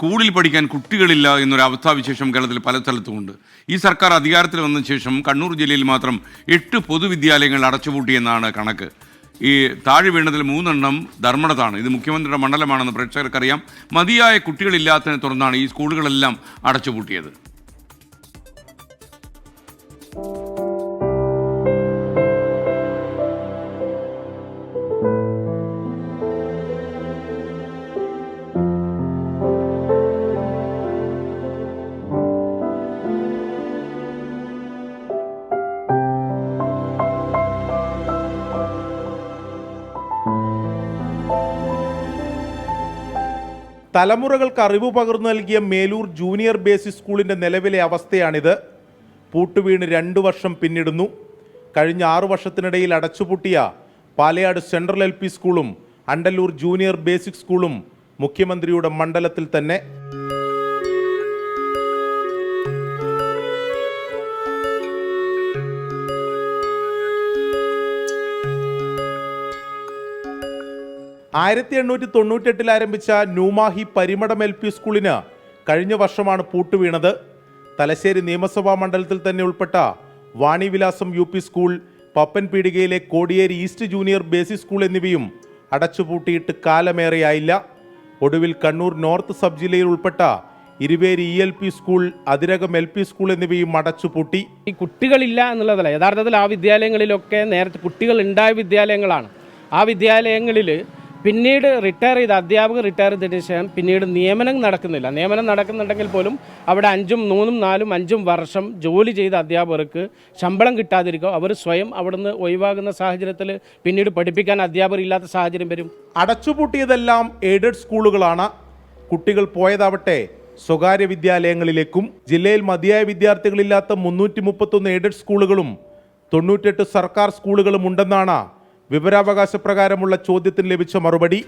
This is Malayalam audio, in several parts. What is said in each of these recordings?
സ്കൂളിൽ പഠിക്കാൻ കുട്ടികളില്ല എന്നൊരു അവസ്ഥാവിശേഷം കേരളത്തിൽ പല സ്ഥലത്തുമുണ്ട്. ഈ സർക്കാർ അധികാരത്തിൽ വന്ന ശേഷം കണ്ണൂർ ജില്ലയിൽ മാത്രം എട്ട് പൊതുവിദ്യാലയങ്ങൾ അടച്ചുപൂട്ടിയെന്നാണ് കണക്ക്. ഈ താഴെ വീണതിൽ മൂന്നെണ്ണം ധർമ്മടത്താണ്. ഇത് മുഖ്യമന്ത്രിയുടെ മണ്ഡലമാണെന്ന് പ്രേക്ഷകർക്കറിയാം. മതിയായ കുട്ടികളില്ലാത്തതിനെ തുടർന്നാണ് ഈ സ്കൂളുകളെല്ലാം അടച്ചുപൂട്ടിയത്. തലമുറകൾക്ക് അറിവ് പകർന്നു നൽകിയ മേലൂർ ജൂനിയർ ബേസിക് സ്കൂളിന്റെ നിലവിലെ അവസ്ഥയാണിത്. പൂട്ടുവീണ് രണ്ടു വർഷം പിന്നിടുന്നു. കഴിഞ്ഞ ആറു വർഷത്തിനിടയിൽ അടച്ചുപൂട്ടിയ പാലയാട് സെൻട്രൽ എൽ സ്കൂളും അണ്ടല്ലൂർ ജൂനിയർ ബേസിക് സ്കൂളും മുഖ്യമന്ത്രിയുടെ മണ്ഡലത്തിൽ തന്നെ. ആയിരത്തി എണ്ണൂറ്റി തൊണ്ണൂറ്റെട്ടിൽ ആരംഭിച്ച ന്യൂമാഹി പരിമടം എൽ പി സ്കൂളിന് കഴിഞ്ഞ വർഷമാണ് പൂട്ടുവീണത്. തലശ്ശേരി നിയമസഭാ മണ്ഡലത്തിൽ തന്നെ ഉൾപ്പെട്ട Vanivilasam U P school Pappan പീടികയിലെ Kodiyeri east junior basic school എന്നിവയും അടച്ചുപൂട്ടിയിട്ട് കാലമേറെയായില്ല. ഒടുവിൽ കണ്ണൂർ നോർത്ത് സബ് ജില്ലയിൽ ഉൾപ്പെട്ട Iruveri E L P school Athirakam L P school എന്നിവയും അടച്ചുപൂട്ടി. ഈ കുട്ടികളില്ല എന്നുള്ളതല്ല. യഥാർത്ഥത്തിൽ ആ വിദ്യാലയങ്ങളിലൊക്കെ നേരത്തെ കുട്ടികൾ ഉണ്ടായ വിദ്യാലയങ്ങളാണ്. ആ വിദ്യാലയങ്ങളിൽ പിന്നീട് റിട്ടയർ ചെയ്ത അധ്യാപകർ റിട്ടയർ ചെയ്തതിന് ശേഷം പിന്നീട് നിയമനം നടക്കുന്നില്ല. നിയമനം നടക്കുന്നുണ്ടെങ്കിൽ പോലും അവിടെ അഞ്ചും മൂന്നും നാലും അഞ്ചും വർഷം ജോലി ചെയ്ത അധ്യാപകർക്ക് ശമ്പളം കിട്ടാതിരിക്കുക. അവർ സ്വയം അവിടുന്ന് ഒഴിവാകുന്ന സാഹചര്യത്തിൽ പിന്നീട് പഠിപ്പിക്കാൻ അധ്യാപകർ ഇല്ലാത്ത സാഹചര്യം വരും. അടച്ചുപൂട്ടിയതെല്ലാം എയ്ഡഡ് സ്കൂളുകളാണ്. കുട്ടികൾ പോയതാവട്ടെ സ്വകാര്യ വിദ്യാലയങ്ങളിലേക്കും ജില്ലയിൽ മതിയായ വിദ്യാർത്ഥികളില്ലാത്ത മുന്നൂറ്റി മുപ്പത്തൊന്ന് എയ്ഡഡ് സ്കൂളുകളും തൊണ്ണൂറ്റെട്ട് സർക്കാർ സ്കൂളുകളും ഉണ്ടെന്നാണ് വിവരാവകാശ പ്രകാരമുള്ള ചോദ്യത്തിന് ലഭിച്ച മറുപടി.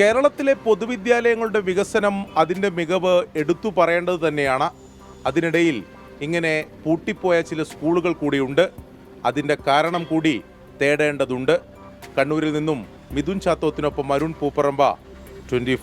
കേരളത്തിലെ പൊതുവിദ്യാലയങ്ങളുടെ വികസനം അതിന്റെ മികവ് എടുത്തു പറയേണ്ടത് തന്നെയാണ്. അതിനിടയിൽ ഇങ്ങനെ പൂട്ടിപ്പോയ ചില സ്കൂളുകൾ കൂടിയുണ്ട്. അതിന്റെ കാരണം കൂടി തേടേണ്ടതുണ്ട്. കണ്ണൂരിൽ നിന്നും മിഥുൻ ചാത്തോത്തിനൊപ്പം അരുൺ പൂപ്പറമ്പ ട്വന്റി